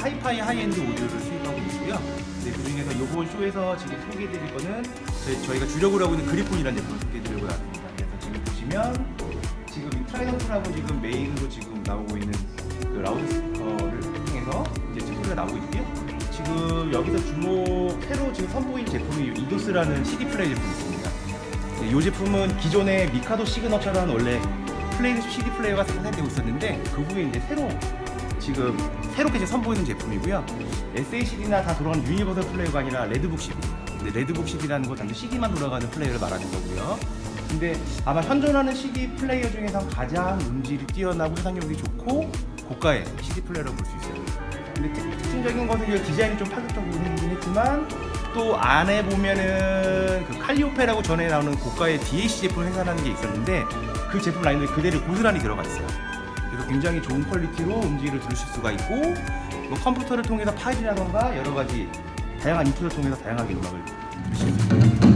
하이파이 하이엔드 오디오를 수입하고 있고요. 네, 그 중에서 이번 쇼에서 지금 소개해드릴 거는 저희, 가 주력으로 하고 있는 그리폰이라는 제품을 소개해드리려고 나왔습니다. 그래서 지금 보시면 지금 트라이언프라고 지금 메인으로 지금 나오고 있는 그 라우드스피커를 통해서 이제 소리가 나오고 있고요. 지금 여기서 주목 새로 지금 선보인 제품이 이도스라는 CD 플레이 제품이 있습니다. 네, 이 제품은 기존의 미카도 시그너처라는 원래 플레이 CD 플레이어가 생산되고 있었는데 그 후에 이제 새로 지금 새롭게 이제 선보이는 제품이고요. SACD나 다 돌아가는 유니버설 플레이어가 아니라 레드북 CD. 근데 레드북 CD라는 건 단지 CD만 돌아가는 플레이어를 말하는 거고요. 근데 아마 현존하는 CD 플레이어 중에서 가장 음질이 뛰어나고 해상력이 좋고 고가의 CD 플레이어라고 볼 수 있어요. 근데 특, 특징적인 것은 이 디자인이 좀 파격적으로 생기긴 했지만 또 안에 보면은 그 칼리오페라고 전에 나오는 고가의 DAC 제품을 생산하는 게 있었는데 그 제품 라인에 그대로 고스란히 들어가 있어요. 그래서 굉장히 좋은 퀄리티로 음질을 들으실 수가 있고 뭐 컴퓨터를 통해서 파일이라던가 여러 가지 다양한 인풋을 통해서 다양하게 음악을 들으실 수 있습니다.